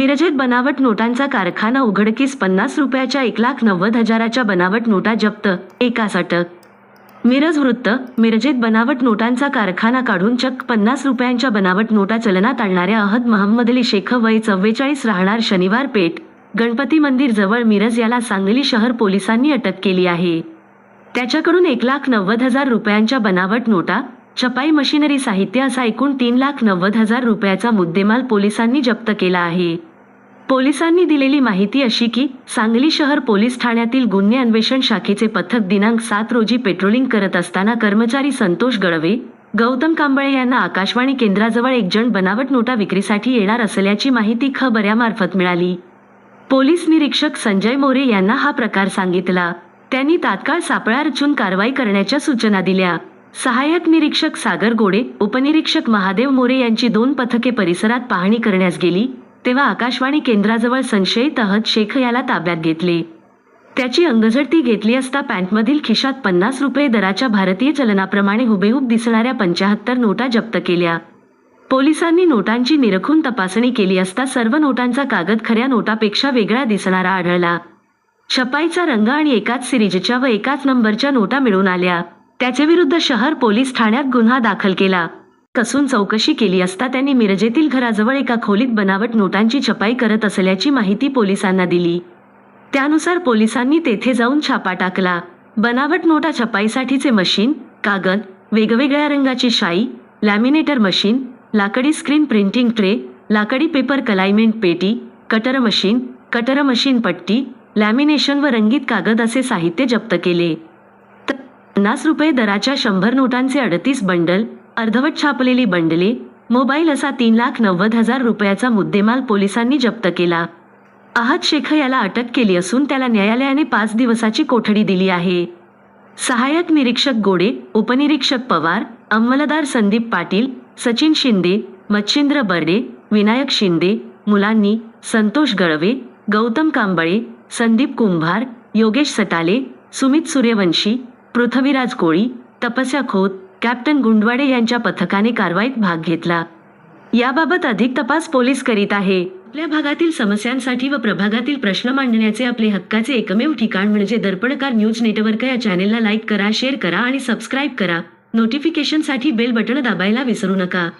मिरजेत बनावट नोटांचा कारखाना उघडकीस पन्नास रुपयाच्या एक लाख नव्वद हजाराच्या बनावट नोटा जप्त. एकास अटक मिरज वृत्त. मिरजेत बनावट नोटांचा कारखाना काढून चक्क पन्नास रुपयांच्या बनावट नोटा चलनात आणणाऱ्या अहद महम्मद अली शेख वय चव्वेचाळीस राहणार शनिवार पेठ. गणपती मंदिर जवळ मिरज याला सांगली शहर पोलिसांनी अटक केली आहे. त्याच्याकडून एक लाख नव्वद हजार रुपयांच्या बनावट नोटा छपाई मशिनरी साहित्य असा एकूण तीन लाख नव्वद हजार रुपयाचा मुद्देमाल पोलिसांनी जप्त केला आहे. पोलिसांनी दिलेली माहिती अशी की सांगली शहर पोलीस ठाण्यातील गुन्हे अन्वेषण शाखेचे पथक दिनांक सात रोजी पेट्रोलिंग करत असताना कर्मचारी संतोष गळवे गौतम कांबळे यांना आकाशवाणी केंद्राजवळ एक जण बनावट नोटा विक्रीसाठी येणार असल्याची माहिती खबऱ्यामार्फत मिळाली. पोलीस निरीक्षक संजय मोरे यांना हा प्रकार सांगितला. त्यांनी तात्काळ सापळा रचून कारवाई करण्याच्या सूचना दिल्या. सहाय्यक निरीक्षक सागर गोडे उपनिरीक्षक महादेव मोरे यांची दोन पथके परिसरात पाहणी करण्यास गेली. तेव्हा आकाशवाणी केंद्राजवळ संशयित अहद शेख याला ताब्यात घेतले. त्याची अंगझडती घेतली असता पॅन्टमधील खिशात पन्नास रुपये दराच्या भारतीय चलनाप्रमाणे हुबेहूब दिसणाऱ्या पंचाहत्तर नोटा जप्त केल्या. पोलिसांनी नोटांची निरखून तपासणी केली असता सर्व नोटांचा कागद खऱ्या नोटापेक्षा वेगळा दिसणारा आढळला. छपाईचा रंग आणि एकाच सिरीजच्या व एकाच नंबरच्या नोटा मिळून आल्या. त्याचे विरुद्ध शहर पोलीस ठाण्यात गुन्हा दाखल केला. कसून चौकशी केली असता त्यांनी मिरजेतील घराजवळ एका खोलीत बनावट नोटांची छपाई करत असल्याची माहिती पोलिसांना दिली. त्यानुसार पोलिसांनी तेथे जाऊन छापा टाकला. बनावट नोटा छपाईसाठीचे मशीन कागद वेगवेगळ्या रंगाची शाई लॅमिनेटर मशीन लाकडी स्क्रीन प्रिंटिंग ट्रे लाकडी पेपर कलायमेंट पेटी कटर मशीन कटर मशीन पट्टी लॅमिनेशन व रंगीत कागद असे साहित्य जप्त केले. पन्नास रुपये दराच्या शंभर नोटांचे अडतीस बंडल अर्धवट छापलेली बंडले मोबाईल असा तीन लाख नव्वद हजार रुपयाचा मुद्देमाल पोलिसांनी जप्त केला. अहद शेख याला अटक केली असून त्याला न्यायालयाने पाच दिवसाची कोठडी दिली आहे. सहाय्यक निरीक्षक गोडे उपनिरीक्षक पवार अंमलदार संदीप पाटील सचिन शिंदे मच्छिंद्र बर्डे विनायक शिंदे मुलांनी संतोष गळवे गौतम कांबळे संदीप कुंभार योगेश सटाले सुमित सूर्यवंशी पृथ्वीराज कोळी तपस्या खोत कॅप्टन गुंडवाडे यांच्या पथकाने कारवाईत भाग घेतला. याबाबत अधिक तपास पोलीस करीत आहे. आपल्या भागातील समस्यांसाठी व प्रभागातील प्रश्न मांडण्याचे आपले हक्काचे एकमेव ठिकाण म्हणजे दर्पणकार न्यूज नेटवर्क या चॅनेलला लाईक करा शेअर करा आणि सबस्क्राईब करा. नोटिफिकेशनसाठी बेल बटण दाबायला विसरू नका.